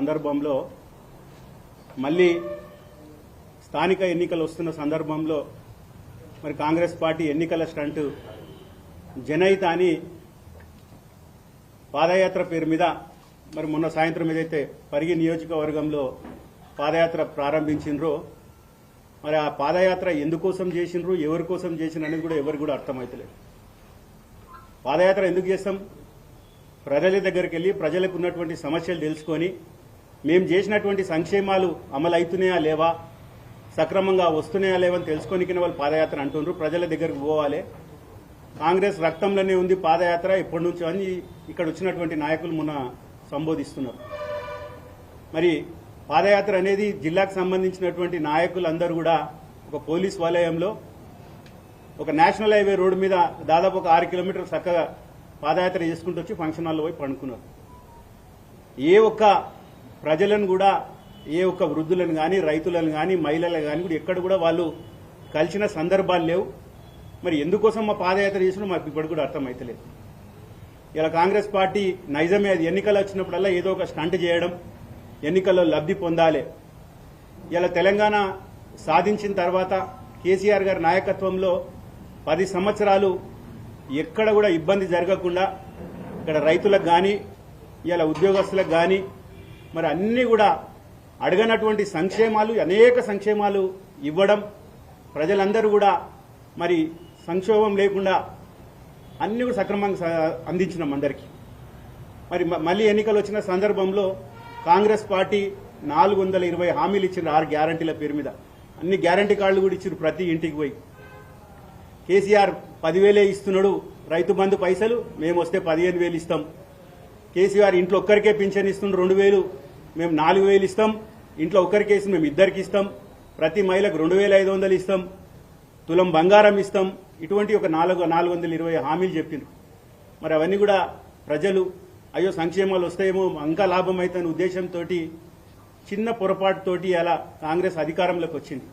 సందర్భంలో మళ్ళీ స్థానిక ఎన్నికలు వస్తున్న సందర్భంలో మరి కాంగ్రెస్ పార్టీ ఎన్నికల స్టంట్ జనైత అని పాదయాత్ర పేరు మీద మరి మొన్న సాయంత్రం ఏదైతే పరిగి నియోజకవర్గంలో పాదయాత్ర ప్రారంభించిండ్రో మరి ఆ పాదయాత్ర ఎందుకోసం చేసిండ్రు ఎవరి కోసం చేసిన అనేది కూడా ఎవరికి కూడా అర్థమవుతలేదు పాదయాత్ర ఎందుకు చేస్తాం? ప్రజల దగ్గరికి వెళ్ళి ప్రజలకు ఉన్నటువంటి సమస్యలు తెలుసుకొని మేము చేసినటువంటి సంక్షేమాలు అమలు అవుతున్నాయా లేవా? సక్రమంగా వస్తున్నాయా లేవని తెలుసుకొని వాళ్ళు పాదయాత్ర అంటుండ్రు. ప్రజల దగ్గరకు పోవాలి. కాంగ్రెస్ రక్తంలోనే ఉంది పాదయాత్ర. ఎప్పటి నుంచో అని ఇక్కడ వచ్చినటువంటి నాయకులు మొన్న సంబోధిస్తున్నారు. మరి పాదయాత్ర అనేది జిల్లాకు సంబంధించినటువంటి నాయకులందరూ కూడా ఒక పోలీస్ వలయంలో ఒక నేషనల్ హైవే రోడ్డు మీద దాదాపు ఒక ఆరు కిలోమీటర్లు చక్కగా పాదయాత్ర చేసుకుంటూ వచ్చి ఫంక్షన్ హాల్లో పోయి పండుకున్నారు. ఏ ఒక్క ప్రజలను కూడా ఏ ఒక్క వృద్ధులను కానీ రైతులను కానీ మహిళలను కానీ కూడా ఎక్కడ కూడా వాళ్ళు కలిసిన సందర్భాలు లేవు. మరి ఎందుకోసం మా పాదయాత్ర చేసినా మాకు ఇప్పటికి కూడా అర్థమైతలేదు. ఇలా కాంగ్రెస్ పార్టీ నైజమే అది ఎన్నికలు వచ్చినప్పుడల్లా ఏదో ఒక స్టంట్ చేయడం ఎన్నికల్లో లబ్ధి పొందాలి. ఇలా తెలంగాణ సాధించిన తర్వాత కేసీఆర్ గారి నాయకత్వంలో పది సంవత్సరాలు ఎక్కడ కూడా ఇబ్బంది జరగకుండా ఇక్కడ రైతులకు కానీ ఇలా ఉద్యోగస్తులకు కానీ మరి అన్నీ కూడా అడగనటువంటి సంక్షేమాలు అనేక సంక్షేమాలు ఇవ్వడం ప్రజలందరూ కూడా మరి సంక్షోభం లేకుండా అన్ని కూడా సక్రమంగా అందించినాం అందరికీ. మరి మళ్ళీ ఎన్నికలు వచ్చిన సందర్భంలో కాంగ్రెస్ పార్టీ నాలుగు వందల ఇరవై హామీలు ఇచ్చిన ఆరు గ్యారంటీల పేరు మీద అన్ని గ్యారంటీ కార్డులు కూడా ఇచ్చారు ప్రతి ఇంటికి పోయి. కేసీఆర్ పదివేలే ఇస్తున్నాడు రైతు బంధు పైసలు మేము వస్తే పదిహేను వేలు ఇస్తాం. కేసీఆర్ ఇంట్లో ఒక్కరికే పింఛన్ ఇస్తుండ్రు రెండు వేలు మేము నాలుగు వేలు ఇస్తాం. ఇంట్లో ఒక్కరికేసి మేము ఇద్దరికి ఇస్తాం. ప్రతి మహిళకు రెండు వేల ఐదు వందలు ఇస్తాం. తులం బంగారం ఇస్తాం. ఇటువంటి ఒక నాలుగు నాలుగు వందల ఇరవై హామీలు చెప్పిండ్రు. మరి అవన్నీ కూడా ప్రజలు అయ్యో సంక్షేమాలు వస్తాయేమో ఇంకా లాభం అవుతున్న ఉద్దేశంతో చిన్న పొరపాటుతోటి అలా కాంగ్రెస్ అధికారంలోకి వచ్చింది.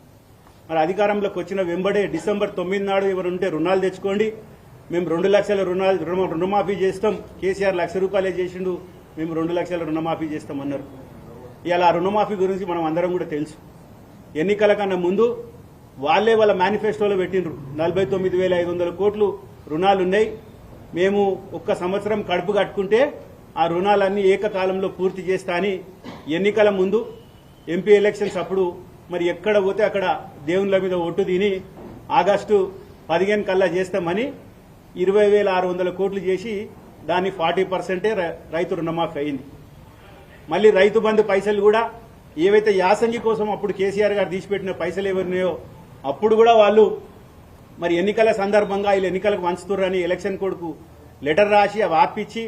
మరి అధికారంలోకి వచ్చిన వెంబడే డిసెంబర్ తొమ్మిది నాడు ఎవరు ఉంటే రుణాలు తెచ్చుకోండి. మేము రెండు లక్షల రుణాలు రుణ- రుణమాఫీ చేస్తాం. కేసీఆర్ లక్ష రూపాయలే చేసిండు. మేము రెండు లక్షల రుణమాఫీ చేస్తామన్నారు. ఇలా రుణమాఫీ గురించి మనం అందరం కూడా తెలుసు. ఎన్నికల కన్నా ముందు వాళ్ళే వాళ్ళ మేనిఫెస్టోలో పెట్టిండ్రు. నలభై తొమ్మిది వేల ఐదు వందల కోట్లు రుణాలు ఉన్నాయి మేము ఒక్క సంవత్సరం కడుపు కట్టుకుంటే ఆ రుణాలన్నీ ఏకకాలంలో పూర్తి చేస్తా అని ఎన్నికల ముందు ఎంపీ ఎలక్షన్స్ అప్పుడు మరి ఎక్కడ పోతే అక్కడ దేవుళ్ళ మీద ఒట్టు తిని ఆగస్టు పదిహేను కల్లా చేస్తామని ఇరవై వేల ఆరు వందల కోట్లు చేసి దాన్ని ఫార్టీ పర్సెంటే రైతు రుణమాఫీ అయింది. మళ్ళీ రైతు బంధు పైసలు కూడా ఏవైతే యాసంగి కోసం అప్పుడు కేసీఆర్ గారు తీసిపెట్టిన పైసలు ఎవరినాయో అప్పుడు కూడా వాళ్ళు మరి ఎన్నికల సందర్భంగా వీళ్ళు ఎన్నికలకు వంచుతుర్రని ఎలక్షన్ కోడ్కు లెటర్ రాసి అవి ఆపిచ్చి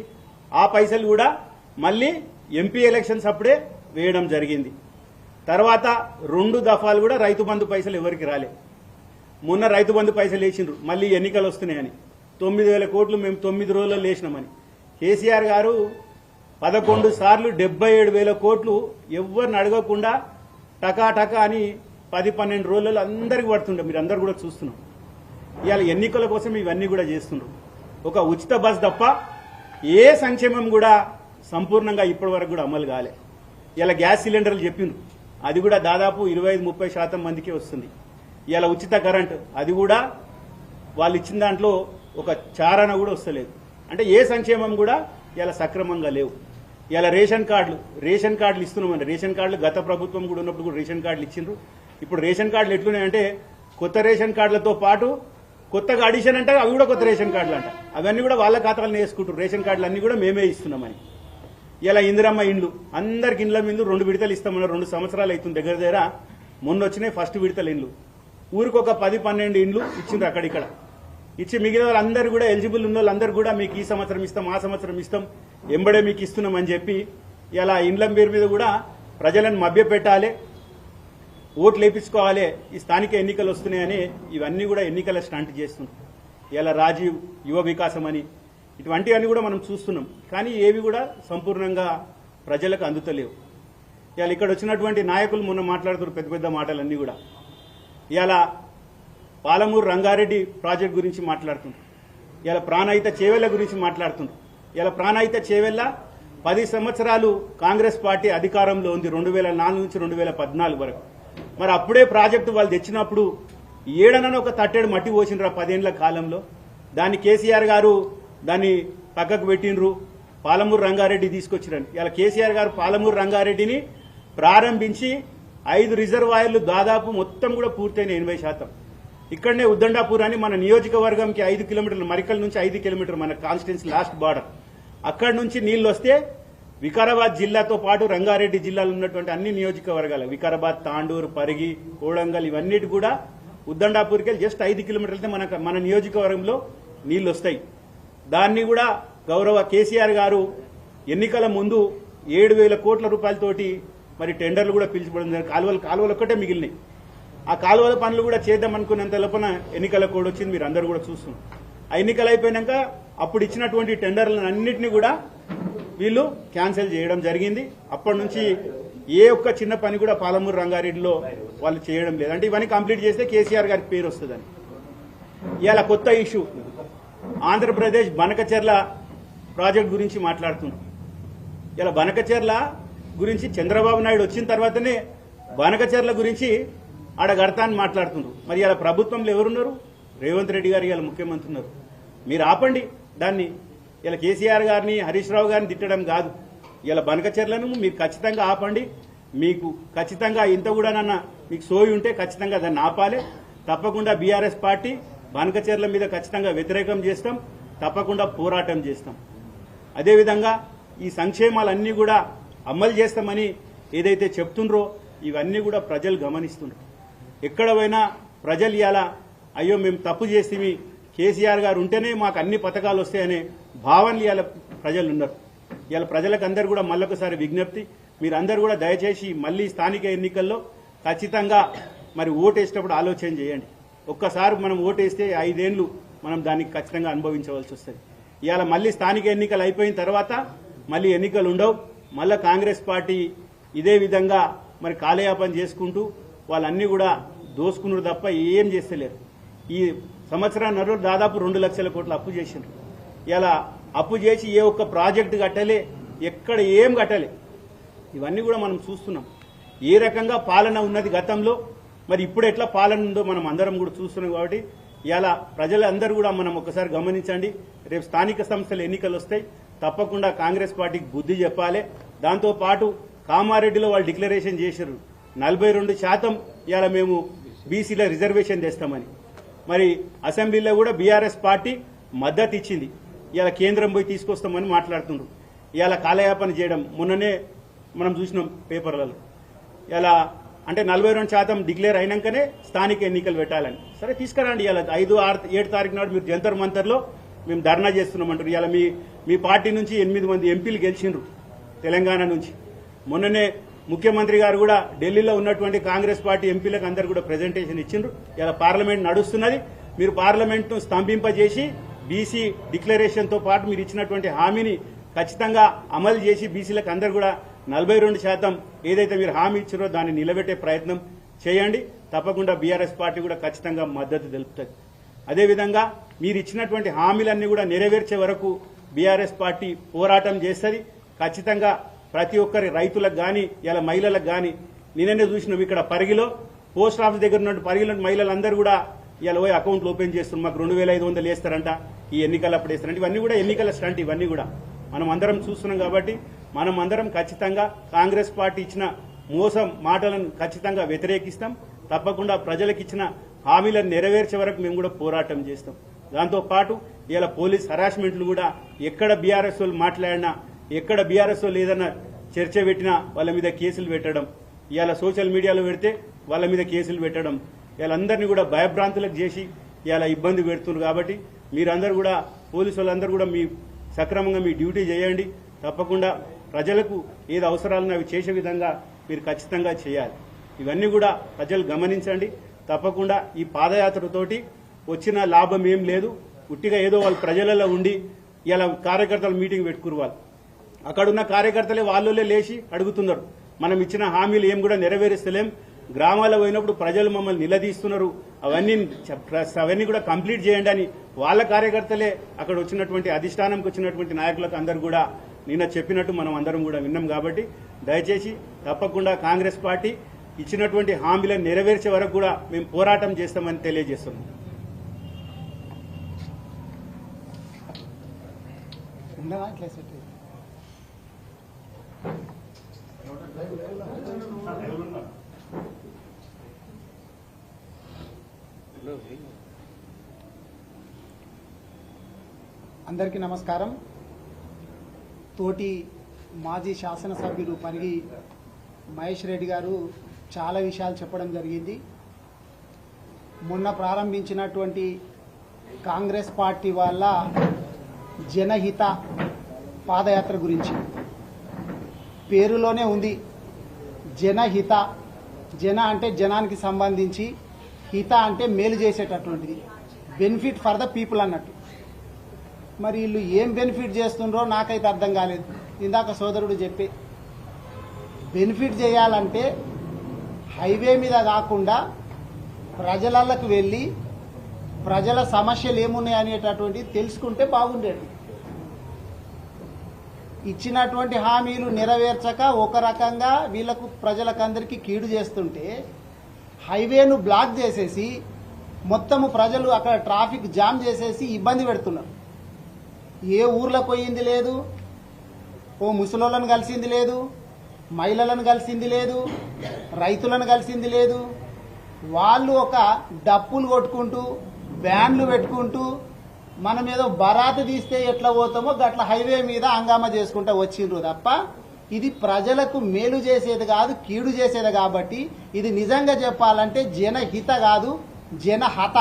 ఆ పైసలు కూడా మళ్ళీ ఎంపీ ఎలక్షన్స్ అప్పుడే వేయడం జరిగింది. తర్వాత రెండు దఫాలు కూడా రైతు బంధు పైసలు ఎవరికి రాలే. మొన్న రైతు బంధు పైసలు వేసిండ్రు మళ్ళీ ఎన్నికలు వస్తున్నాయని. తొమ్మిది వేల కోట్లు మేము తొమ్మిది రోజుల్లో లేచినామని కేసీఆర్ గారు పదకొండు సార్లు డెబ్బై ఏడు వేల కోట్లు ఎవరిని అడగకుండా టకా టకా అని పది పన్నెండు రోజులలో అందరికి పడుతుండే. మీరు అందరు కూడా చూస్తున్నాం. ఇవాళ ఎన్నికల కోసం ఇవన్నీ కూడా చేస్తున్నారు ఒక ఉచిత బస్ తప్ప ఏ సంక్షేమం కూడా సంపూర్ణంగా ఇప్పటి వరకు కూడా అమలు కాలే. ఇలా గ్యాస్ సిలిండర్లు చెప్పిండ్రు అది కూడా దాదాపు ఇరవై ఐదు ముప్పై శాతం మందికే వస్తుంది. ఇలా ఉచిత కరెంట్ అది కూడా వాళ్ళు ఇచ్చిన దాంట్లో ఒక చారణ కూడా వస్తలేదు. అంటే ఏ సంక్షేమం కూడా ఇలా సక్రమంగా లేవు. ఇలా రేషన్ కార్డులు రేషన్ కార్డులు ఇస్తున్నామండి రేషన్ కార్డులు గత ప్రభుత్వం కూడా ఉన్నప్పుడు కూడా రేషన్ కార్డులు ఇచ్చిండ్రు. ఇప్పుడు రేషన్ కార్డులు ఎట్లున్నాయంటే కొత్త రేషన్ కార్డులతో పాటు కొత్తగా అడిషన్ అంటే అవి కూడా కొత్త రేషన్ కార్డులు అంట. అవన్నీ కూడా వాళ్ళ ఖాతాలను వేసుకుంటారు రేషన్ కార్డులు అన్ని కూడా మేమే ఇస్తున్నామని. ఇలా ఇందిరమ్మ ఇండ్లు అందరికి ఇండ్ల మీద రెండు విడతలు ఇస్తామన్నారు రెండు సంవత్సరాలు అవుతుంది దగ్గర దగ్గర. మొన్న వచ్చినాయి ఫస్ట్ విడతలు ఇండ్లు. ఊరికి ఒక పది పన్నెండు ఇండ్లు ఇచ్చిండ్రు అక్కడిక్కడ. ఇచ్చి మిగిలిన వాళ్ళందరూ కూడా ఎలిజిబుల్ ఉన్న వాళ్ళందరూ కూడా మీకు ఈ సంవత్సరం ఇస్తాం ఆ సంవత్సరం ఇస్తాం ఎంబడే మీకు ఇస్తున్నామని చెప్పి ఇలా ఇండ్ల పేరు మీద కూడా ప్రజలను మభ్యపెట్టాలి ఓట్లు వేపించుకోవాలి ఈ స్థానిక ఎన్నికలు వస్తున్నాయని ఇవన్నీ కూడా ఎన్నికల స్టంట్ చేస్తున్నాం. ఇలా రాజీవ్ యువ వికాసం అని ఇటువంటివన్నీ కూడా మనం చూస్తున్నాం. కానీ ఏవి కూడా సంపూర్ణంగా ప్రజలకు అందుతలేవు. ఇవాళ ఇక్కడ వచ్చినటువంటి నాయకులు మొన్న మాట్లాడుతున్నారు పెద్ద పెద్ద మాటలన్నీ కూడా. ఇవాళ పాలమూరు రంగారెడ్డి ప్రాజెక్ట్ గురించి మాట్లాడుతుండ్రు. ఇలా ప్రాణాయిత చేవెళ్ళ గురించి మాట్లాడుతుండ్రు. ఇలా ప్రాణాయిత చేవెళ్ళ పది సంవత్సరాలు కాంగ్రెస్ పార్టీ అధికారంలో ఉంది రెండు వేల నాలుగు నుంచి రెండు వేల పద్నాలుగు వరకు. మరి అప్పుడే ప్రాజెక్టు వాళ్ళు తెచ్చినప్పుడు ఏడనని ఒక తట్టెడు మట్టి పోసిండ్రు ఆ పదేళ్ళ కాలంలో. దాన్ని కేసీఆర్ గారు దాన్ని పక్కకు పెట్టిండ్రు. పాలమూరు రంగారెడ్డి తీసుకొచ్చిరని. ఇలా కేసీఆర్ గారు పాలమూరు రంగారెడ్డిని ప్రారంభించి ఐదు రిజర్వాయర్లు దాదాపు మొత్తం కూడా పూర్తయిన ఎనభై శాతం. ఇక్కడనే ఉద్దండాపూర్ అని మన నియోజకవర్గంకి ఐదు కిలోమీటర్లు మరికల్ నుంచి ఐదు కిలోమీటర్లు మన కాన్స్టిట్యున్సీ లాస్ట్ బార్డర్. అక్కడి నుంచి నీళ్ళు వస్తే వికారాబాద్ జిల్లాతో పాటు రంగారెడ్డి జిల్లాలో ఉన్నటువంటి అన్ని నియోజకవర్గాలు వికారాబాద్ తాండూరు పరిగి కోడంగల్ ఇవన్నిటి కూడా ఉద్దండాపూర్కి వెళ్ళి జస్ట్ ఐదు కిలోమీటర్లు మన మన నియోజకవర్గంలో నీళ్ళు వస్తాయి. దాన్ని కూడా గౌరవ కేసీఆర్ గారు ఎన్నికల ముందు ఏడు వేల కోట్ల రూపాయలతోటి మరి టెండర్లు కూడా పిలిచిపోవడం జరిగింది. కాలువలు కాలువలు ఒక్కటే మిగిలినాయి. ఆ కాలువల పనులు కూడా చేద్దాం అనుకున్నంత లోపల ఎన్నికల కోడ్ వచ్చింది మీరు అందరు కూడా చూస్తున్నారు. ఆ ఎన్నికలు అయిపోయినాక అప్పుడు ఇచ్చినటువంటి టెండర్లను అన్నింటినీ కూడా వీళ్ళు క్యాన్సిల్ చేయడం జరిగింది. అప్పటి నుంచి ఏ ఒక్క చిన్న పని కూడా పాలమూరు రంగారెడ్డిలో వాళ్ళు చేయడం లేదు. అంటే ఇవన్నీ కంప్లీట్ చేస్తే కేసీఆర్ గారికి పేరు వస్తుందని. ఇవాళ కొత్త ఇష్యూ. ఆంధ్రప్రదేశ్ బనకచెర్ల ప్రాజెక్ట్ గురించి మాట్లాడుతున్నాం. ఇలా బనకచెర్ల గురించి చంద్రబాబు నాయుడు వచ్చిన తర్వాతనే బనకచెర్ల గురించి ఆడ గడతా మాట్లాడుతున్నారు. మరి ఇలా ప్రభుత్వంలో ఎవరున్నారు? రేవంత్ రెడ్డి గారు ఇలా ముఖ్యమంత్రి ఉన్నారు. మీరు ఆపండి. దాన్ని ఇలా కేసీఆర్ గారిని హరీష్ రావు గారిని తిట్టడం కాదు. ఇలా బనకచర్లను మీరు ఖచ్చితంగా ఆపండి. మీకు ఖచ్చితంగా ఇంత కూడా నన్న మీకు సోయి ఉంటే ఖచ్చితంగా దాన్ని ఆపాలి. తప్పకుండా బీఆర్ఎస్ పార్టీ బనకచర్ల మీద ఖచ్చితంగా వ్యతిరేకం చేస్తాం. తప్పకుండా పోరాటం చేస్తాం. అదేవిధంగా ఈ సంక్షేమాలన్నీ కూడా అమలు చేస్తామని ఏదైతే చెప్తుండ్రో ఇవన్నీ కూడా ప్రజలు గమనిస్తున్నారు ఎక్కడ పోయినా ప్రజలు ఇలా అయ్యో మేము తప్పు చేస్తేమి కేసీఆర్ గారు ఉంటేనే మాకు అన్ని పథకాలు వస్తాయనే భావనలు ఇవాళ ప్రజలు ఉన్నారు ఇవాళ ప్రజలకు అందరు కూడా మళ్ళొకసారి విజ్ఞప్తి మీరందరూ కూడా దయచేసి మళ్ళీ స్థానిక ఎన్నికల్లో ఖచ్చితంగా మరి ఓటేసేటప్పుడు ఆలోచన చేయండి. ఒక్కసారి మనం ఓటేస్తే ఐదేళ్ళు మనం దానికి ఖచ్చితంగా అనుభవించవలసి వస్తుంది. ఇవాళ మళ్ళీ స్థానిక ఎన్నికలు అయిపోయిన తర్వాత మళ్ళీ ఎన్నికలు ఉండవు. మళ్ళీ కాంగ్రెస్ పార్టీ ఇదే విధంగా మరి కాలయాపన చేసుకుంటూ వాళ్ళన్నీ కూడా దోసుకున్నారు తప్ప ఏం చేస్తలేరు. ఈ సంవత్సరాన్నర దాదాపు రెండు లక్షల కోట్లు అప్పు చేసిండ్రు. ఇలా అప్పు చేసి ఏ ఒక్క ప్రాజెక్టు కట్టలే ఎక్కడ ఏం కట్టలే. ఇవన్నీ కూడా మనం చూస్తున్నాం. ఏ రకంగా పాలన ఉన్నది గతంలో మరి ఇప్పుడు ఎట్లా పాలన ఉందో మనం అందరం కూడా చూస్తున్నాం కాబట్టి ఇలా ప్రజలందరూ కూడా మనం ఒకసారి గమనించండి. రేపు స్థానిక సంస్థల ఎన్నికలు వస్తాయి. తప్పకుండా కాంగ్రెస్ పార్టీకి బుద్ధి చెప్పాలి. దాంతో పాటు కామారెడ్డిలో వాళ్ళు డిక్లరేషన్ చేశారు. నలభై రెండు శాతం ఇవాళ మేము బీసీల రిజర్వేషన్ తెస్తామని. మరి అసెంబ్లీలో కూడా బీఆర్ఎస్ పార్టీ మద్దతు ఇచ్చింది. ఇవాళ కేంద్రం పోయి తీసుకొస్తామని మాట్లాడుతుండ్రు. ఇవాళ కాలయాపన చేయడం మొన్ననే మనం చూసినాం పేపర్లలో. ఇలా అంటే నలభై రెండు శాతం డిక్లేర్ అయినాకనే స్థానిక ఎన్నికలు పెట్టాలని. సరే తీసుకురండి ఇలా ఐదు ఆరు ఏడు తారీఖు నాడు మీరు జంతర్ మంతర్లో మేము ధర్నా చేస్తున్నామంటారు. ఇలా మీ మీ పార్టీ నుంచి ఎనిమిది మంది ఎంపీలు గెలిచిండ్రు తెలంగాణ నుంచి. మొన్ననే ముఖ్యమంత్రి గారు కూడా ఢిల్లీలో ఉన్నటువంటి కాంగ్రెస్ పార్టీ ఎంపీలకు అందరు కూడా ప్రజెంటేషన్ ఇచ్చిండ్రు. ఇలా పార్లమెంట్ నడుస్తున్నది. మీరు పార్లమెంట్ను స్తంభింపజేసి బీసీ డిక్లరేషన్తో పాటు మీరు ఇచ్చినటువంటి హామీని ఖచ్చితంగా అమలు చేసి బీసీలకు అందరు కూడా నలభై రెండు శాతం ఏదైతే మీరు హామీ ఇచ్చారో దాన్ని నిలబెట్టే ప్రయత్నం చేయండి. తప్పకుండా బీఆర్ఎస్ పార్టీ కూడా ఖచ్చితంగా మద్దతు తెలుపుతుంది. అదేవిధంగా మీరు ఇచ్చినటువంటి హామీలన్నీ కూడా నెరవేర్చే వరకు బీఆర్ఎస్ పార్టీ పోరాటం చేస్తుంది. ఖచ్చితంగా ప్రతి ఒక్కరి రైతులకు కానీ ఇలా మహిళలకు కానీ నేననే చూసినాం ఇక్కడ పరిగిలో పోస్ట్ ఆఫీస్ దగ్గర ఉన్న పరిగిలో మహిళలందరూ కూడా ఇలా పోయి అకౌంట్లు ఓపెన్ చేస్తున్నారు. మాకు రెండు వేల ఐదు వందలు వేస్తారంట. ఈ ఎన్నికలు అప్పుడు వేస్తారంట. ఇవన్నీ కూడా ఎన్నికల స్టంట్ ఇవన్నీ కూడా. మనం అందరం చూస్తున్నాం కాబట్టి మనం అందరం ఖచ్చితంగా కాంగ్రెస్ పార్టీ ఇచ్చిన మోసం మాటలను ఖచ్చితంగా వ్యతిరేకిస్తాం. తప్పకుండా ప్రజలకు ఇచ్చిన హామీలను నెరవేర్చే వరకు మేము కూడా పోరాటం చేస్తాం. దాంతోపాటు ఇలా పోలీస్ హరాస్మెంట్లు కూడా ఎక్కడ బీఆర్ఎస్ వాళ్ళు మాట్లాడినా ఎక్కడ బీఆర్ఎస్ లేదన్న చర్చ పెట్టినా వాళ్ళ మీద కేసులు పెట్టడం ఇవాళ సోషల్ మీడియాలో పెడితే వాళ్ళ మీద కేసులు పెట్టడం వీళ్ళందరినీ కూడా భయభ్రాంతులకు చేసి ఇలా ఇబ్బంది పెడుతున్నారు కాబట్టి మీరందరూ కూడా పోలీసు వాళ్ళందరూ కూడా మీ సక్రమంగా మీ డ్యూటీ చేయండి. తప్పకుండా ప్రజలకు ఏది అవసరాలను అవి చేసే విధంగా మీరు ఖచ్చితంగా చేయాలి. ఇవన్నీ కూడా ప్రజలు గమనించండి. తప్పకుండా ఈ పాదయాత్రతోటి వచ్చిన లాభం ఏం లేదు. ఉట్టిగా ఏదో వాళ్ళు ప్రజలలో ఉండి ఇలా కార్యకర్తలు మీటింగ్ పెట్టుకురు వాళ్ళు. అక్కడున్న కార్యకర్తలే వాళ్ళే లేచి అడుగుతున్నారు. మనం ఇచ్చిన హామీలు ఏం కూడా నెరవేరుస్తలేం. గ్రామాల్లో పోయినప్పుడు ప్రజలు మమ్మల్ని నిలదీస్తున్నారు. అవన్నీ అవన్నీ కూడా కంప్లీట్ చేయండి అని వాళ్ళ కార్యకర్తలే అక్కడ వచ్చినటువంటి అధిష్టానంకి వచ్చినటువంటి నాయకులకు అందరు కూడా నిన్న చెప్పినట్టు మనం అందరం కూడా విన్నాం కాబట్టి దయచేసి తప్పకుండా కాంగ్రెస్ పార్టీ ఇచ్చినటువంటి హామీలను నెరవేర్చే వరకు కూడా మేము పోరాటం చేస్తామని తెలియజేస్తున్నాం ఇట్లా సెట్ అందరికీ నమస్కారం. తోటి మాజీ శాసనసభ్యులు పరిగి మహేష్ రెడ్డి గారు చాలా విషయాలు చెప్పడం జరిగింది. మొన్న ప్రారంభించినటువంటి కాంగ్రెస్ పార్టీ వాళ్ళ జనహిత పాదయాత్ర గురించి. పేరులోనే ఉంది జనహిత. జన అంటే జనానికి సంబంధించి హిత అంటే మేలు చేసేటటువంటిది. బెనిఫిట్ ఫర్ ద పీపుల్ అన్నట్టు. మరి వీళ్ళు ఏం బెనిఫిట్ చేస్తుండ్రో నాకైతే అర్థం కాలేదు. ఇందాక సోదరుడు చెప్పి బెనిఫిట్ చేయాలంటే హైవే మీద కాకుండా ప్రజలకు వెళ్ళి ప్రజల సమస్యలు ఏమున్నాయి అనేటటువంటి తెలుసుకుంటే బాగుండేది. ఇచ్చినటువంటి హామీలు నెరవేర్చక ఒక రకంగా వీళ్ళకు ప్రజలకందరికీ కీడు చేస్తుంటే హైవేను బ్లాక్ చేసేసి మొత్తము ప్రజలు అక్కడ ట్రాఫిక్ జామ్ చేసేసి ఇబ్బంది పెడుతున్నారు. ఏ ఊర్లో పోయింది లేదు ఓ ముసలోళ్ళను కలిసింది లేదు మహిళలను కలిసింది లేదు రైతులను కలిసింది లేదు. వాళ్ళు ఒక డప్పులు కొట్టుకుంటూ బ్యాండ్లు పెట్టుకుంటూ మనం ఏదో బరాతు తీస్తే ఎట్లా పోతామో గట్ల హైవే మీద హంగామా చేసుకుంటా వచ్చిండ్రు తప్ప ఇది ప్రజలకు మేలు చేసేది కాదు కీడు చేసేది కాబట్టి ఇది నిజంగా చెప్పాలంటే జనహిత కాదు జనహత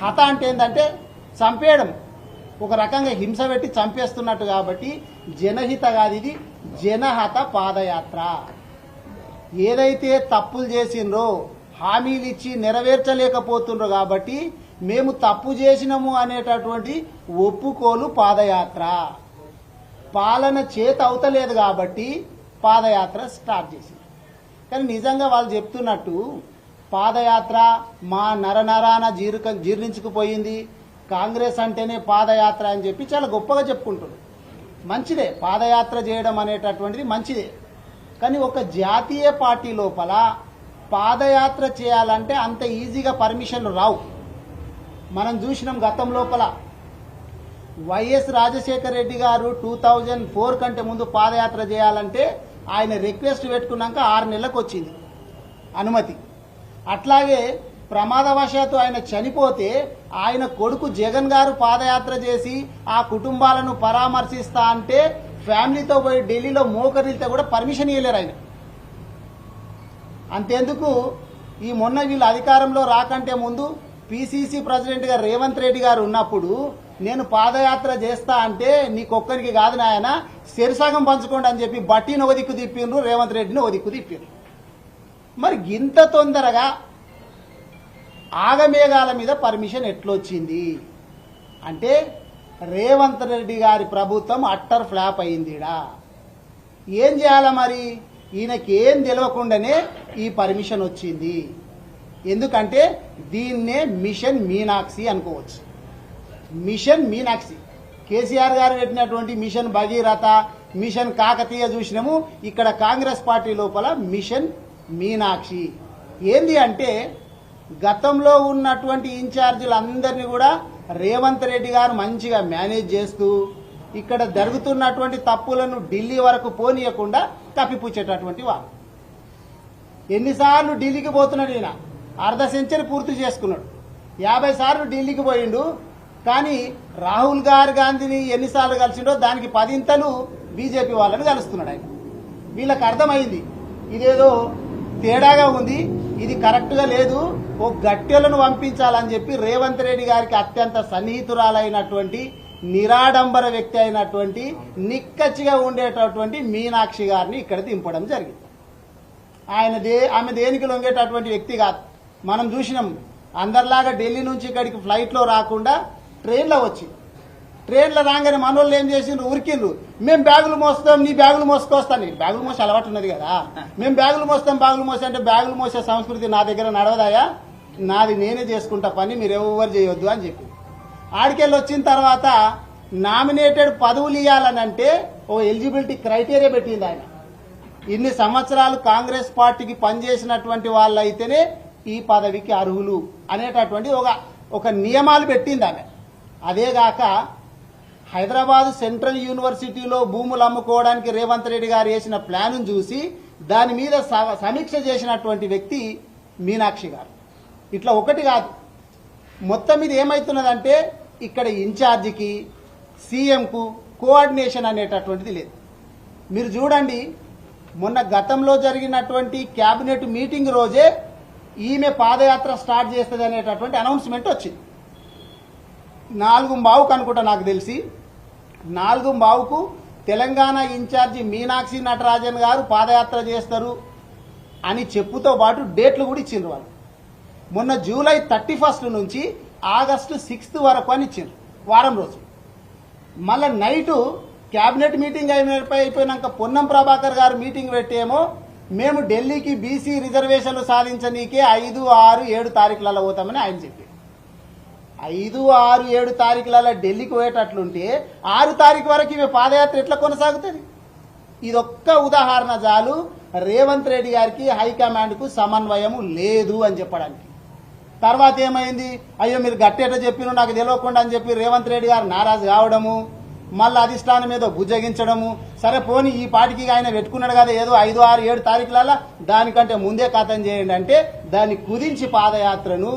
హత. అంటే ఏంటంటే చంపేయడం. ఒక రకంగా హింస పెట్టి చంపేస్తున్నట్టు కాబట్టి జనహిత కాదు ఇది జనహత పాదయాత్ర. ఏదైతే తప్పులు చేసిండ్రో హామీలు ఇచ్చి నెరవేర్చలేకపోతుండ్రో కాబట్టి మేము తప్పు చేసినాము అనేటటువంటి ఒప్పుకోలు పాదయాత్ర. పాలన చేత అవుతలేదు కాబట్టి పాదయాత్ర స్టార్ట్ చేసింది. కానీ నిజంగా వాళ్ళు చెప్తున్నట్టు పాదయాత్ర మా నరనరాన జీర్క జీర్ణించుకుపోయింది. కాంగ్రెస్ అంటేనే పాదయాత్ర అని చెప్పి చాలా గొప్పగా చెప్పుకుంటున్నారు. మంచిదే పాదయాత్ర చేయడం అనేటటువంటిది మంచిదే. కానీ ఒక జాతీయ పార్టీ లోపల పాదయాత్ర చేయాలంటే అంత ఈజీగా పర్మిషన్లు రావు. మనం చూసినాం గతం లోపల. వైఎస్ రాజశేఖర రెడ్డి గారు టూ థౌజండ్ ఫోర్ కంటే ముందు పాదయాత్ర చేయాలంటే ఆయన రిక్వెస్ట్ పెట్టుకున్నాక ఆరు నెలలకు వచ్చింది అనుమతి. అట్లాగే ప్రమాదవశాత్తు ఆయన చనిపోతే ఆయన కొడుకు జగన్ గారు పాదయాత్ర చేసి ఆ కుటుంబాలను పరామర్శిస్తా అంటే ఫ్యామిలీతో పోయి ఢిల్లీలో మోకరిల్తే కూడా పర్మిషన్ ఇవ్వలేరు ఆయన. అంతేందుకు ఈ మొన్న వీళ్ళు అధికారంలో రాకంటే ముందు పిసిసి ప్రెసిడెంట్గా రేవంత్ రెడ్డి గారు ఉన్నప్పుడు నేను పాదయాత్ర చేస్తా అంటే నీకొక్కరికి కాదు నాయన శరిసాగం పంచుకోండి అని చెప్పి బట్టిని ఒక దిక్కు తిప్పిండ్రు రేవంత్ రెడ్డిని ఒక దిక్కు తిప్పిండ్రు మరి ఇంత తొందరగా ఆగమేఘాల మీద పర్మిషన్ ఎట్లొచ్చింది? అంటే రేవంత్ రెడ్డి గారి ప్రభుత్వం అట్టర్ ఫ్లాప్ అయిందిడా? ఏం చేయాలా మరి? ఈయనకేం తెలియకుండానే ఈ పర్మిషన్ వచ్చింది. ఎందుకంటే దీన్నే మిషన్ మీనాక్షి అనుకోవచ్చు. మిషన్ మీనాక్షి. కేసీఆర్ గారు పెట్టినటువంటి మిషన్ భగీరథ మిషన్ కాకతీయ చూసినాము ఇక్కడ కాంగ్రెస్ పార్టీ లోపల మిషన్ మీనాక్షి. ఏంది అంటే గతంలో ఉన్నటువంటి ఇన్ఛార్జీలందరినీ కూడా రేవంత్ రెడ్డి గారు మంచిగా మేనేజ్ చేస్తూ ఇక్కడ జరుగుతున్నటువంటి తప్పులను ఢిల్లీ వరకు పోనీయకుండా తప్పిపుచ్చేటటువంటి వారు. ఎన్నిసార్లు ఢిల్లీకి పోతున్నాడు ఈయన? అర్ధ సెంచరీ పూర్తి చేసుకున్నాడు. యాభై సార్లు ఢిల్లీకి పోయిండు. కానీ రాహుల్ గారి గాంధీని ఎన్నిసార్లు కలిసిండో దానికి పదింతలు బీజేపీ వాళ్ళని కలుస్తున్నాడు ఆయన. వీళ్ళకి అర్థమైంది. ఇదేదో తేడాగా ఉంది. ఇది కరెక్ట్గా లేదు. ఓ గట్టెలను పంపించాలని చెప్పి రేవంత్ రెడ్డి గారికి అత్యంత సన్నిహితురాలైనటువంటి నిరాడంబర వ్యక్తి అయినటువంటి నిక్కచ్చిగా ఉండేటటువంటి మీనాక్షి గారిని ఇక్కడ దింపడం జరిగింది. ఆయన దే ఆమె దేనికి లొంగేటటువంటి వ్యక్తి కాదు. మనం చూసినాం అందరిలాగా ఢిల్లీ నుంచి ఇక్కడికి ఫ్లైట్లో రాకుండా ట్రైన్లో వచ్చి. ట్రైన్లో రాగానే మనోళ్ళు ఏం చేసిండ్రు? ఉరికిండ్రు. మేము బ్యాగులు మోస్తాం నీ బ్యాగులు మోసుకొస్తాను. నీ బ్యాగులు మోసే అలవాటు ఉన్నది కదా. మేము బ్యాగులు మోస్తాం బ్యాగులు మోసే అంటే బ్యాగులు మోసే సంస్కృతి నా దగ్గర నడవదాయా? నాది నేనే చేసుకుంటా పని మీరు ఎవరు చేయొద్దు అని చెప్పి. ఆడికెళ్ళి వచ్చిన తర్వాత నామినేటెడ్ పదవులు ఇవ్వాలని అంటే ఓ ఎలిజిబిలిటీ క్రైటీరియా పెట్టింది ఆయన. ఇన్ని సంవత్సరాలు కాంగ్రెస్ పార్టీకి పనిచేసినటువంటి వాళ్ళైతేనే ఈ పదవికి అర్హులు అనేటటువంటి ఒక ఒక నియమాలు పెట్టింది ఆమె. అదేగాక హైదరాబాద్ సెంట్రల్ యూనివర్సిటీలో భూములు అమ్ముకోవడానికి రేవంత్ రెడ్డి గారు వేసిన ప్లాన్ను చూసి దాని మీద స- సమీక్ష చేసినటువంటి వ్యక్తి మీనాక్షి గారు. ఇట్లా ఒకటి కాదు. మొత్తం ఇది ఏమవుతున్నదంటే ఇక్కడ ఇన్ఛార్జికి సీఎంకు కోఆర్డినేషన్ అనేటటువంటిది లేదు. మీరు చూడండి మొన్న గతంలో జరిగినటువంటి క్యాబినెట్ మీటింగ్ రోజే ఈమె పాదయాత్ర స్టార్ట్ చేస్తుంది అనేటటువంటి అనౌన్స్మెంట్ వచ్చింది. నాలుగు బావుకు అనుకుంటా నాకు తెలిసి. నాలుగు బావుకు తెలంగాణ ఇన్ఛార్జి మీనాక్షి నటరాజన్ గారు పాదయాత్ర చేస్తారు అని చెప్పుతో పాటు డేట్లు కూడా ఇచ్చిండ్రు వాళ్ళు. మొన్న జూలై థర్టీ ఫస్ట్ నుంచి ఆగస్టు సిక్స్త్ వరకు అని ఇచ్చిండ్రు వారం రోజు మళ్ళా నైటు క్యాబినెట్ మీటింగ్ అయిపోయినాక పొన్నం ప్రభాకర్ గారు మీటింగ్ పెట్టేమో మేము ఢిల్లీకి బీసీ రిజర్వేషన్లు సాధించనీకే ఐదు ఆరు ఏడు తారీఖులలో పోతామని ఆయన చెప్పి ఐదు ఆరు ఏడు తారీఖులలో ఢిల్లీకి పోయేటట్లుంటే ఆరు తారీఖు వరకు ఇవి పాదయాత్ర ఎట్లా కొనసాగుతుంది? ఇదొక్క ఉదాహరణ చాలు. రేవంత్ రెడ్డి గారికి హైకమాండ్కు సమన్వయము లేదు అని చెప్పడానికి. తర్వాత ఏమైంది? అయ్యో మీరు గట్టేట చెప్పిన నాకు తెలియకుండా అని చెప్పి రేవంత్ రెడ్డి గారు నారాజు కావడము. మళ్ళీ అధిష్టానం మీద బుజ్జగించడము సరే పోని ఈ పాటికి ఆయన పెట్టుకున్నాడు కదా ఏదో ఐదు ఆరు ఏడు తారీఖులలో దానికంటే ముందే కథం చేయండి అంటే దాన్ని కుదించి పాదయాత్రను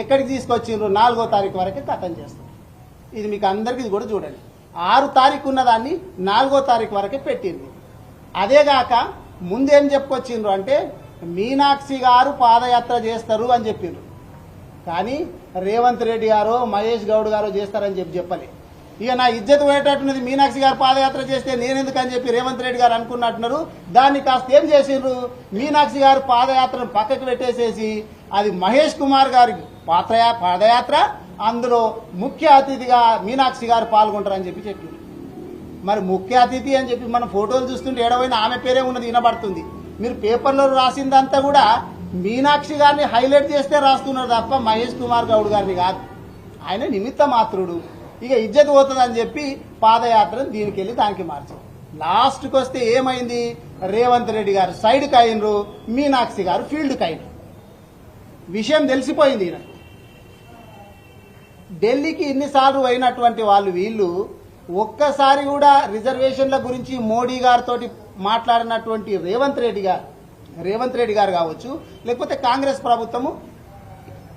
ఎక్కడికి తీసుకొచ్చిండ్రు? నాలుగో తారీఖు వరకే కథం చేస్తారు. ఇది మీకు అందరికీ ఇది కూడా చూడండి. ఆరు తారీఖు ఉన్నదాన్ని నాలుగో తారీఖు వరకే పెట్టింది అదేగాక ముందేం చెప్పుకొచ్చిండ్రు అంటే మీనాక్షి గారు పాదయాత్ర చేస్తారు అని చెప్పిండ్రు. కానీ రేవంత్ రెడ్డి గారు మహేష్ గౌడ్ గారు చేస్తారని చెప్పి చెప్పలేదు ఇక నా ఇజ్జత్ పోయేటట్టున్నది మీనాక్షి గారు పాదయాత్ర చేస్తే నేనెందుకు అని చెప్పి రేవంత్ రెడ్డి గారు అనుకున్నట్టున్నారు. దాన్ని కాస్త ఏం చేసిండ్రు? మీనాక్షి గారు పాదయాత్రను పక్కకు పెట్టేసేసి అది మహేష్ కుమార్ గారి పాత్ర పాదయాత్ర. అందులో ముఖ్య అతిథిగా మీనాక్షి గారు పాల్గొంటారని చెప్పి చెప్పింది మరి ముఖ్య అతిథి అని చెప్పి మనం ఫోటోలు చూస్తుంటే ఏడవైనా ఆమె పేరే ఉన్నది వినబడుతుంది. మీరు పేపర్లో రాసిందంతా కూడా మీనాక్షి గారిని హైలైట్ చేస్తే రాస్తున్నారు తప్ప మహేష్ కుమార్ గౌడ్ గారిని కాదు. ఆయన నిమిత్త మాత్రుడు. ఇక ఇజ్జత్ పోతుందని చెప్పి పాదయాత్రను దీనికి వెళ్ళి దానికి మార్చారు లాస్ట్కి వస్తే ఏమైంది? రేవంత్ రెడ్డి గారు సైడ్కి అయినరు మీనాక్షి గారు ఫీల్డ్కి అయినరు విషయం తెలిసిపోయింది ఈయన ఢిల్లీకి ఇన్నిసార్లు అయినటువంటి వాళ్ళు వీళ్ళు ఒక్కసారి కూడా రిజర్వేషన్ల గురించి మోడీ గారితో మాట్లాడినటువంటి రేవంత్ రెడ్డి గారు రేవంత్ రెడ్డి గారు కావచ్చు లేకపోతే కాంగ్రెస్ ప్రభుత్వము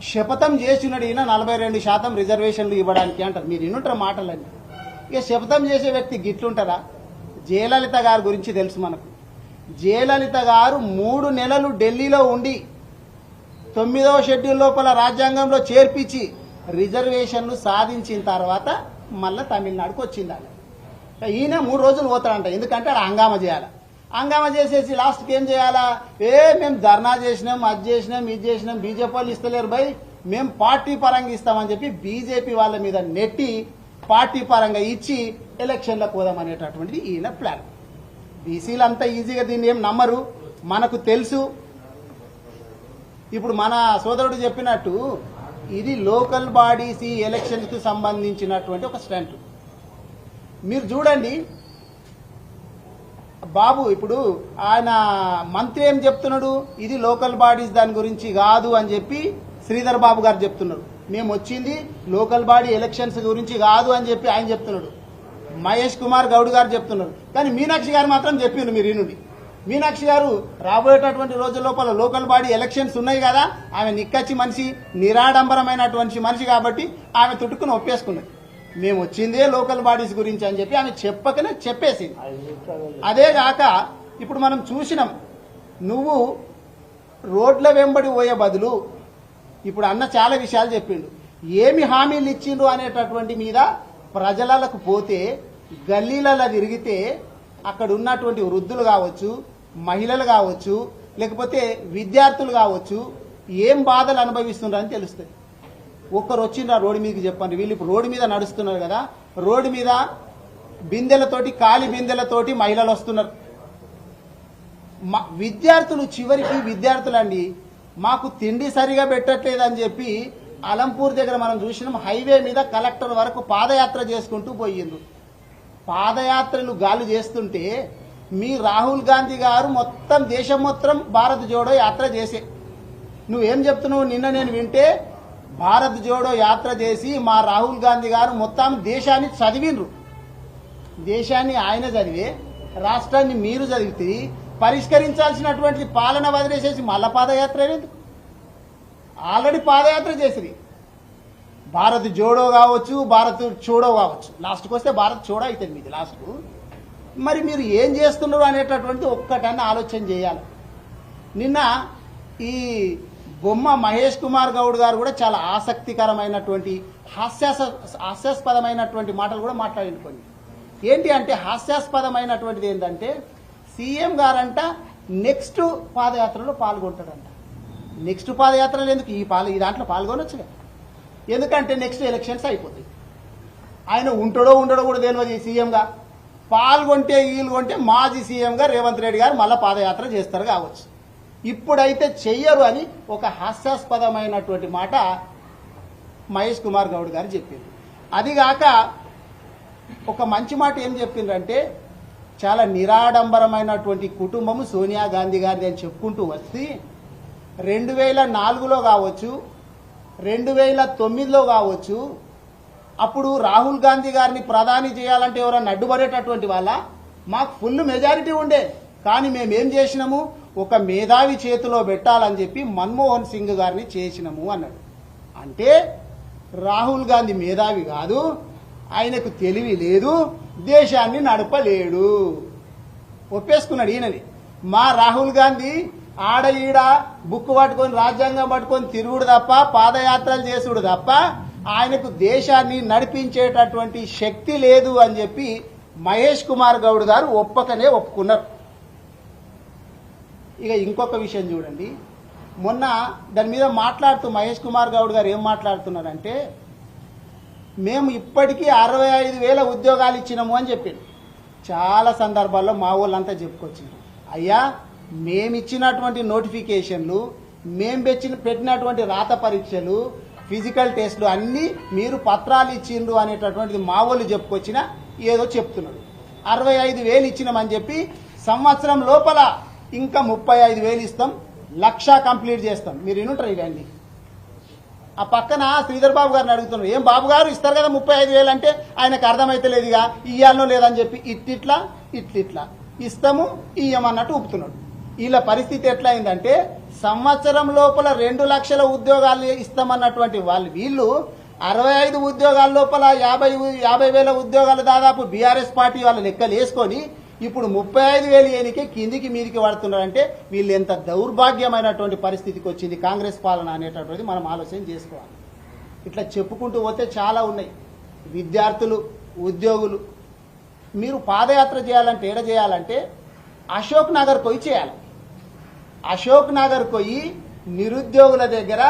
శపథం చేసినాడు ఈయన నలభై రెండు శాతం రిజర్వేషన్లు ఇవ్వడానికి అంటారు. మీరు ఇన్నుంటారు మాటలన్నీ? ఇక శపథం చేసే వ్యక్తి గిట్లుంటారా? జయలలిత గారి గురించి తెలుసు మనకు. జయలలిత గారు మూడు నెలలు ఢిల్లీలో ఉండి తొమ్మిదవ షెడ్యూల్ లోపల రాజ్యాంగంలో చేర్పించి రిజర్వేషన్లు సాధించిన తర్వాత మళ్ళీ తమిళనాడుకు వచ్చింది ఈయన మూడు రోజులు పోతాడంట. ఎందుకంటే ఆడ హంగామా చేయాలి. హంగామా చేసేసి లాస్ట్కి ఏం చేయాలా? ఏ మేము ధర్నా చేసినాం అది చేసినాం ఇది చేసినాం బీజేపీ వాళ్ళు ఇస్తలేరు బై మేము పార్టీ పరంగా ఇస్తామని చెప్పి బీజేపీ వాళ్ళ మీద నెట్టి పార్టీ పరంగా ఇచ్చి ఎలక్షన్లకు పోదామనేటటువంటిది ఈయన ప్లాన్. బీసీలు అంతా ఈజీగా దీన్ని ఏం నమ్మరు. మనకు తెలుసు. ఇప్పుడు మన సోదరుడు చెప్పినట్టు ఇది లోకల్ బాడీస్ ఈ ఎలక్షన్స్ సంబంధించినటువంటి ఒక స్టంట్. మీరు చూడండి బాబు ఇప్పుడు ఆయన మంత్రి ఏం చెప్తున్నాడు? ఇది లోకల్ బాడీస్ దాని గురించి కాదు అని చెప్పి శ్రీధర్ బాబు గారు చెప్తున్నారు. మేము వచ్చింది లోకల్ బాడీ ఎలక్షన్స్ గురించి కాదు అని చెప్పి ఆయన చెప్తున్నాడు. మహేష్ కుమార్ గౌడ్ గారు చెప్తున్నారు. కానీ మీనాక్షి గారు మాత్రం చెప్పిండు మీరు ఈనుండి మీనాక్షి గారు రాబోయేటటువంటి రోజుల లోపల లోకల్ బాడీ ఎలక్షన్స్ ఉన్నాయి కదా ఆమె నిక్కచ్చి మనిషి నిరాడంబరమైనటువంటి మనిషి కాబట్టి ఆమె తుట్టుకుని ఒప్పేసుకున్నది. మేము వచ్చిందే లోకల్ బాడీస్ గురించి అని చెప్పి ఆమె చెప్పకనే చెప్పేసింది. అదే కాక ఇప్పుడు మనం చూసినాం నువ్వు రోడ్ల వెంబడి పోయే బదులు ఇప్పుడు అన్న చాలా విషయాలు చెప్పిండు. ఏమి హామీలు ఇచ్చిండ్రు అనేటటువంటి మీద ప్రజలకు పోతే గల్లీలలో తిరిగితే అక్కడ ఉన్నటువంటి వృద్ధులు కావచ్చు మహిళలు కావచ్చు లేకపోతే విద్యార్థులు కావచ్చు ఏం బాధలు అనుభవిస్తున్నారని తెలుస్తుంది. ఒక్కరు వచ్చిండ్రు రోడ్డు మీదకి చెప్పండి. వీళ్ళు ఇప్పుడు రోడ్డు మీద నడుస్తున్నారు కదా రోడ్డు మీద బిందెలతోటి కాలి బిందెలతోటి మహిళలు వస్తున్నారు. మా- విద్యార్థులు చివరికి విద్యార్థులండి మాకు తిండి సరిగా పెట్టట్లేదని చెప్పి అలంపూర్ దగ్గర మనం చూసినాం హైవే మీద కలెక్టర్ వరకు పాదయాత్ర చేసుకుంటూ పోయిండ్రు. పాదయాత్రలు గాలు చేస్తుంటే మీ రాహుల్ గాంధీ గారు మొత్తం దేశం మొత్తం భారత్ జోడో యాత్ర చేసే. నువ్వేం చెప్తున్నావు? నిన్న నేను వింటే భారత్ జోడో యాత్ర చేసి మా రాహుల్ గాంధీ గారు మొత్తం దేశాన్ని చదివిండ్రు. దేశాన్ని ఆయన చదివే రాష్ట్రాన్ని మీరు చదివితే పరిష్కరించాల్సినటువంటి పాలన వదిలేసేసి మళ్ళా పాదయాత్ర అనేది ఆల్రెడీ పాదయాత్ర చేసింది భారత్ జోడో కావచ్చు భారత్ చూడో కావచ్చు. లాస్ట్కి వస్తే భారత్ చూడో అవుతుంది మీది లాస్ట్కు మరి మీరు ఏం చేస్తున్నారు అనేటటువంటి ఒక్కటన్నా ఆలోచన చేయాలి. నిన్న ఈ బొమ్మ మహేష్ కుమార్ గౌడ్ గారు కూడా చాలా ఆసక్తికరమైనటువంటి హాస్యాస హాస్యాస్పదమైనటువంటి మాటలు కూడా మాట్లాడింది కొన్ని. ఏంటి అంటే హాస్యాస్పదమైనటువంటిది ఏంటంటే సీఎం గారంట నెక్స్ట్ పాదయాత్రలో పాల్గొంటాడంట. నెక్స్ట్ పాదయాత్రలు ఎందుకు? ఈ పాల ఈ దాంట్లో పాల్గొనొచ్చుగా ఎందుకంటే నెక్స్ట్ ఎలక్షన్స్ అయిపోతాయి. ఆయన ఉంటాడో ఉండడో కూడా తెలియదు సీఎంగా. పాల్గొంటే వీలుగొంటే మాజీ సీఎంగా రేవంత్ రెడ్డి గారు మళ్ళా పాదయాత్ర చేస్తారు కావచ్చు. ఇప్పుడైతే చెయ్యరు అని ఒక హాస్యాస్పదమైనటువంటి మాట మహేష్ కుమార్ గౌడ్ గారు చెప్పింది అదిగాక ఒక మంచి మాట ఏం చెప్పిందంటే చాలా నిరాడంబరమైనటువంటి కుటుంబము సోనియా గాంధీ గారిది అని చెప్పుకుంటూ వస్తే రెండు వేల నాలుగులో కావచ్చు రెండు వేల తొమ్మిదిలో కావచ్చు అప్పుడు రాహుల్ గాంధీ గారిని ప్రధాని చేయాలంటే ఎవరైనా అడ్డుపడేటటువంటి వాళ్ళ? మాకు ఫుల్ మెజారిటీ ఉండే. కానీ మేము ఏం చేసినాము? ఒక మేధావి చేతిలో పెట్టాలని చెప్పి మన్మోహన్ సింగ్ గారిని చేసినము అన్నాడు. అంటే రాహుల్ గాంధీ మేధావి కాదు ఆయనకు తెలివి లేదు దేశాన్ని నడపలేడు. ఒప్పేసుకున్నాడు ఈయనని. మా రాహుల్ గాంధీ ఆడ ఈడ బుక్ పట్టుకొని రాజ్యాంగం పట్టుకొని తిరుగుడు తప్ప పాదయాత్రలు చేసుడు తప్ప ఆయనకు దేశాన్ని నడిపించేటటువంటి శక్తి లేదు అని చెప్పి మహేష్ కుమార్ గౌడ్ గారు ఒప్పకనే ఒప్పుకున్నారు. ఇక ఇంకొక విషయం చూడండి. మొన్న దాని మీద మాట్లాడుతూ మహేష్ కుమార్ గౌడ్ గారు ఏం మాట్లాడుతున్నారంటే మేము ఇప్పటికీ అరవై ఐదు వేల ఉద్యోగాలు ఇచ్చినాము అని చెప్పారు. చాలా సందర్భాల్లో మా వాళ్ళంతా చెప్పుకొచ్చిండ్రు. అయ్యా మేము ఇచ్చినటువంటి నోటిఫికేషన్లు మేము పెట్టిన పెట్టినటువంటి రాత పరీక్షలు ఫిజికల్ టెస్ట్లు అన్నీ మీరు పత్రాలు ఇచ్చిండ్రు అనేటటువంటిది మా వాళ్ళు చెప్పుకొచ్చిన ఏదో చెప్తున్నాడు అరవై ఐదు వేలు ఇచ్చినామని చెప్పి సంవత్సరం లోపల ఇంకా ముప్పై ఐదు వేలు ఇస్తాం లక్ష కంప్లీట్ చేస్తాం. మీరు వినుంటారు ఇవన్నీ. ఆ పక్కన శ్రీధర్ బాబు గారిని అడుగుతున్నారు ఏం బాబు గారు ఇస్తారు కదా ముప్పై ఐదు వేలు అంటే ఆయనకు అర్థమైతలేదుగా ఇక ఇయ్యాలనో లేదని చెప్పి ఇట్టిట్లా ఇట్లిట్లా. ఇస్తాము ఇయ్యమన్నట్టు ఊపుతున్నాడు. వీళ్ళ పరిస్థితి ఎట్లయిందంటే సంవత్సరం లోపల రెండు లక్షల ఉద్యోగాలు ఇస్తామన్నటువంటి వాళ్ళు వీళ్ళు అరవై ఐదు ఉద్యోగాల లోపల యాభై యాభై వేల ఉద్యోగాలు దాదాపు బీఆర్ఎస్ పార్టీ వాళ్ళ లెక్కలు వేసుకొని ఇప్పుడు ముప్పై ఐదు వేలు ఏనికే కిందికి మీదికి పడుతున్నారంటే వీళ్ళు ఎంత దౌర్భాగ్యమైనటువంటి పరిస్థితికి వచ్చింది కాంగ్రెస్ పాలన అనేటటువంటిది మనం ఆలోచన చేసుకోవాలి. ఇట్లా చెప్పుకుంటూ పోతే చాలా ఉన్నాయి. విద్యార్థులు ఉద్యోగులు. మీరు పాదయాత్ర చేయాలంటే ఏడ చేయాలంటే అశోక్ నగర్ పోయి చేయాలి. అశోక్ నగర్ పోయి నిరుద్యోగుల దగ్గర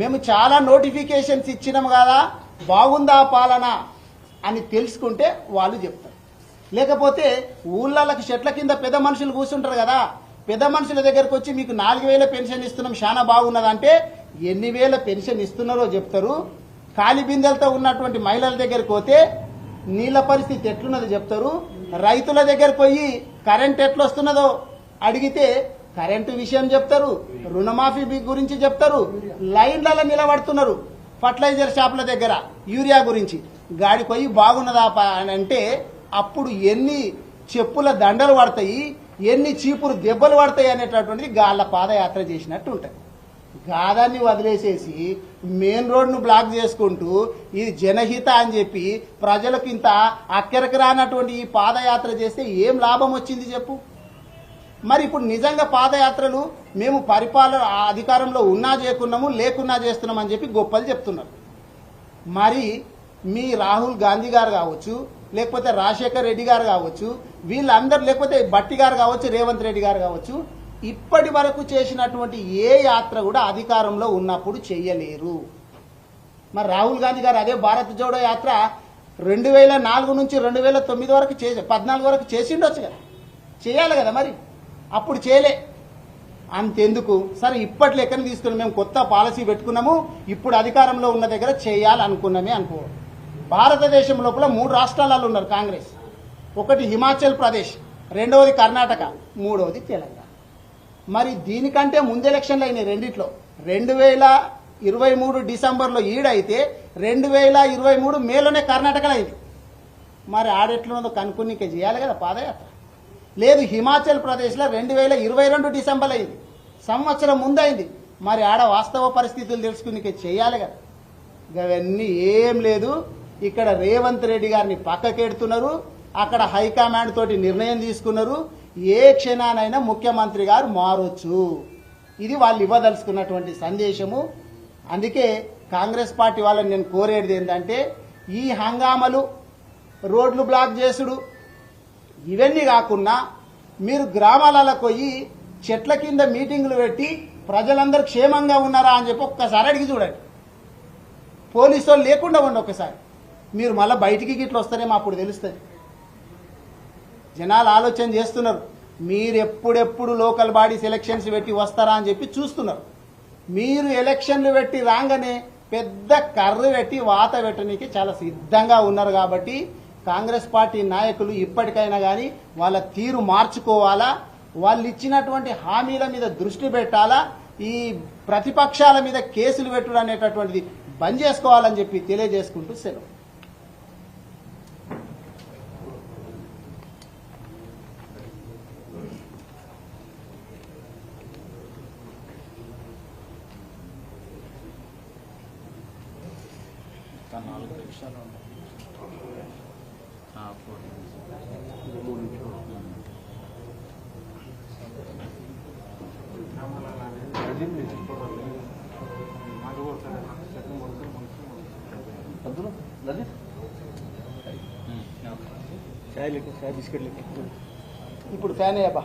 మేము చాలా నోటిఫికేషన్స్ ఇచ్చినాం కదా బాగుందా పాలన అని తెలుసుకుంటే వాళ్ళు చెప్తారు. లేకపోతే ఊళ్ళకి చెట్ల కింద పెద్ద మనుషులు కూర్చుంటారు కదా. పెద్ద మనుషుల దగ్గరకు వచ్చి మీకు నాలుగు వేల పెన్షన్ ఇస్తున్నాం చాలా బాగున్నదంటే ఎన్ని వేల పెన్షన్ ఇస్తున్నారో చెప్తారు. ఖాళీ బిందెలతో ఉన్నటువంటి మహిళల దగ్గరకు పోతే నీళ్ళ పరిస్థితి ఎట్లున్నదో చెప్తారు. రైతుల దగ్గర పోయి కరెంట్ ఎట్లొస్తున్నదో అడిగితే కరెంటు విషయం చెప్తారు రుణమాఫీ గురించి చెప్తారు లైన్లలో నిలబడుతున్నారు ఫర్టిలైజర్ షాపుల దగ్గర యూరియా గురించి. గాడి పోయి బాగున్నదా అని అంటే అప్పుడు ఎన్ని చెప్పుల దండలు పడతాయి ఎన్ని చీపురు దెబ్బలు పడతాయి అనేటటువంటిది గాళ్ళ పాదయాత్ర చేసినట్టు ఉంటుంది. గాదాన్ని వదిలేసేసి మెయిన్ రోడ్ను బ్లాక్ చేసుకుంటూ ఇది జనహిత అని చెప్పి ప్రజలకు ఇంత అక్కరకు రానటువంటి ఈ పాదయాత్ర చేస్తే ఏం లాభం వచ్చింది చెప్పు? మరి ఇప్పుడు నిజంగా పాదయాత్రలు మేము పరిపాలన అధికారంలో ఉన్నా చేయకున్నాము లేకున్నా చేస్తున్నాం అని చెప్పి గొప్పలు చెప్తున్నారు. మరి మీ రాహుల్ గాంధీ గారు కావచ్చు లేకపోతే రాజశేఖర్ రెడ్డి గారు కావచ్చు వీళ్ళందరూ లేకపోతే బట్టి గారు కావచ్చు రేవంత్ రెడ్డి గారు కావచ్చు ఇప్పటి వరకు చేసినటువంటి ఏ యాత్ర కూడా అధికారంలో ఉన్నప్పుడు చెయ్యలేరు మరి రాహుల్ గాంధీ గారు అదే భారత్ జోడో యాత్ర రెండు వేల నాలుగు నుంచి రెండు వేల తొమ్మిది వరకు చేసి పద్నాలుగు వరకు చేసిండొచ్చు కదా. చేయాలి కదా మరి. అప్పుడు చేయలే. అంతెందుకు? సరే ఇప్పటి లెక్కన తీసుకుని మేము కొత్త పాలసీ పెట్టుకున్నాము. ఇప్పుడు అధికారంలో ఉన్న దగ్గర చేయాలనుకున్నామే అనుకో. భారతదేశం లోపల మూడు రాష్ట్రాలలో ఉన్నారు కాంగ్రెస్. ఒకటి హిమాచల్ ప్రదేశ్ రెండవది కర్ణాటక మూడవది తెలంగాణ. మరి దీనికంటే ముందు ఎలక్షన్లు అయినాయి రెండిట్లో. రెండు వేల ఇరవై మూడు డిసెంబర్లో ఈడైతే రెండు వేల ఇరవై మూడు మేలోనే కర్ణాటకలో అయింది. మరి ఆడెట్లున్నదో కనుక్కునికే చేయాలి కదా పాదయాత్ర. లేదు హిమాచల్ ప్రదేశ్లో రెండు వేల ఇరవై రెండు డిసెంబర్ అయింది. సంవత్సరం ముందైంది మరి ఆడ వాస్తవ పరిస్థితులు తెలుసుకునికే చేయాలి కదా. అవన్నీ ఏం లేదు. ఇక్కడ రేవంత్ రెడ్డి గారిని పక్కకెడుతున్నారు. అక్కడ హైకమాండ్ తోటి నిర్ణయం తీసుకున్నారు. ఏ క్షణానైనా ముఖ్యమంత్రి గారు మారొచ్చు. ఇది వాళ్ళు ఇవ్వదలుచుకున్నటువంటి సందేశము. అందుకే కాంగ్రెస్ పార్టీ వాళ్ళని నేను కోరేది ఏంటంటే ఈ హంగామలు రోడ్లు బ్లాక్ చేసుడు. ఇవన్నీ కాకుండా మీరు గ్రామాలలో పోయి చెట్ల కింద మీటింగులు పెట్టి ప్రజలందరూ క్షేమంగా ఉన్నారా అని చెప్పి ఒక్కసారి అడిగి చూడండి. పోలీసు వాళ్ళు లేకుండా ఉండి ఒకసారి. మీరు మళ్ళీ బయటికి గిట్ల వస్తారేమో అప్పుడు తెలుస్తుంది. జనాలు ఆలోచన చేస్తున్నారు. మీరు ఎప్పుడెప్పుడు లోకల్ బాడీస్ ఎలక్షన్స్ పెట్టి వస్తారా అని చెప్పి చూస్తున్నారు. మీరు ఎలక్షన్లు పెట్టి రాగానే పెద్ద కర్ర పెట్టి వాత పెట్టడానికి చాలా సిద్ధంగా ఉన్నారు కాబట్టి కాంగ్రెస్ పార్టీ నాయకులు ఇప్పటికైనా కానీ వాళ్ళ తీరు మార్చుకోవాలా? వాళ్ళు ఇచ్చినటువంటి హామీల మీద దృష్టి పెట్టాలా? ఈ ప్రతిపక్షాల మీద కేసులు పెట్టుడు అనేటటువంటిది బంద్ చేసుకోవాలని చెప్పి తెలియజేసుకుంటూ సెలవు. చాయ్ లెక్క చాయ్ బిస్కెట్ లెక్క ఇప్పుడు ఫ్యాన్ అయ్యబ్బా